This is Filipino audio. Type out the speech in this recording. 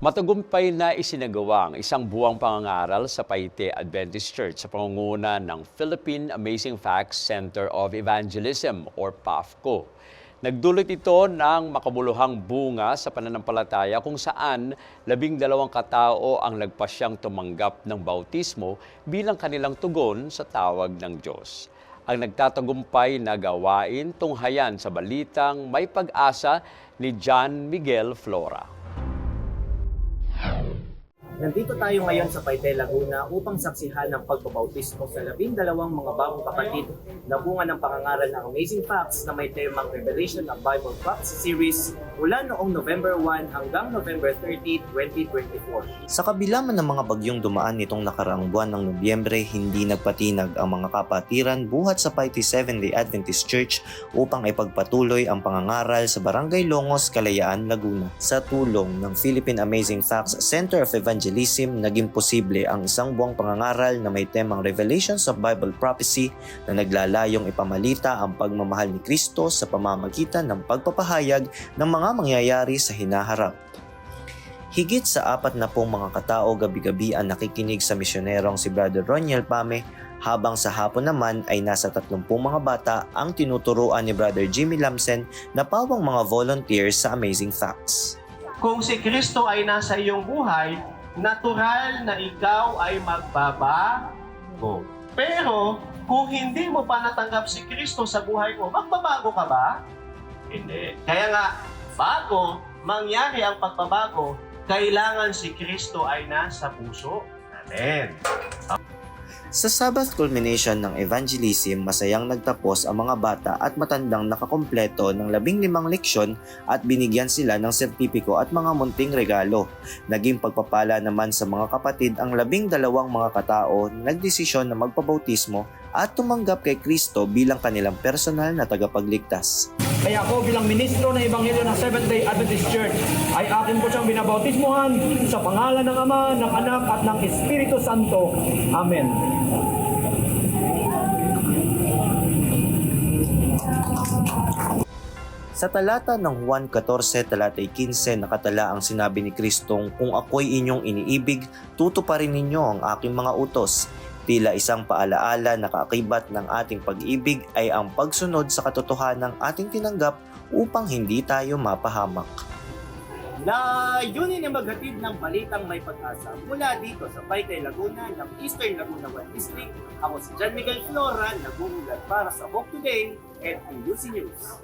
Matagumpay na isinagawa ang isang buwang pangangaral sa Paite Adventist Church sa pangunguna ng Philippine Amazing Facts Center of Evangelism or PAFCO. Nagdulot ito ng makabuluhang bunga sa pananampalataya kung saan labing dalawang katao ang nagpasyang tumanggap ng bautismo bilang kanilang tugon sa tawag ng Diyos. Ang nagtatagumpay na gawain tunghayan sa balitang may pag-asa ni John Miguel Flora. Nandito tayo ngayon sa Paite, Laguna upang saksihan ng pagbabautismo sa labing dalawang mga bagong kapatid na bunga ng pangangaral ng Amazing Facts na may temang Revelation of Bible Facts Series mula noong November 1 hanggang November 30, 2024. Sa kabila man ng mga bagyong dumaan nitong nakaraang buwan ng Nobyembre, hindi nagpatinag ang mga kapatiran buhat sa Paiti Seventh-day Adventist Church upang ipagpatuloy ang pangangaral sa Barangay Longos, Kalayaan, Laguna. Sa tulong ng Philippine Amazing Facts Center of Evangelism, naging posible ang isang buwang pangangaral na may temang Revelations of Bible Prophecy na naglalayong ipamalita ang pagmamahal ni Kristo sa pamamagitan ng pagpapahayag ng mga mangyayari sa hinaharap. Higit sa apat na pong mga katao gabi-gabi ang nakikinig sa misyonerong si Brother Roniel Pame habang sa hapon naman ay nasa 30 mga bata ang tinuturuan ni Brother Jimmy Lamsen na pawang mga volunteers sa Amazing Facts. Kung si Kristo ay nasa iyong buhay, natural na ikaw ay magbabago. Pero, kung hindi mo pa natanggap si Kristo sa buhay mo, magbabago ka ba? Hindi. Kaya nga, bago mangyari ang pagbabago, kailangan si Kristo ay nasa puso natin. Sa Sabbath culmination ng evangelism, masayang nagtapos ang mga bata at matandang nakakompleto ng labing limang leksyon at binigyan sila ng sertipiko at mga munting regalo. Naging pagpapala naman sa mga kapatid ang labing dalawang mga katao na nagdesisyon na magpabautismo at tumanggap kay Kristo bilang kanilang personal na tagapagligtas. Kaya ako bilang ministro ng Ebanghelyo ng Seventh-day Adventist Church ay akin po siyang binabautismuhan sa pangalan ng Ama, ng Anak at ng Espiritu Santo. Amen. Sa talata ng Juan 14, talatay 15, nakatala ang sinabi ni Kristong, Kung ako'y inyong iniibig, tutuparin ninyo ang aking mga utos. Tila isang paalaala na kaakibat ng ating pag-ibig ay ang pagsunod sa katotohanan ng ating tinanggap upang hindi tayo mapahamak. Layunin na maghatid ng balitang may pag-asa mula dito sa Paite, Laguna ng Eastern Laguna 1 District. Ako si John Miguel Flora, nag-uulat para sa Hope Today at PUC News.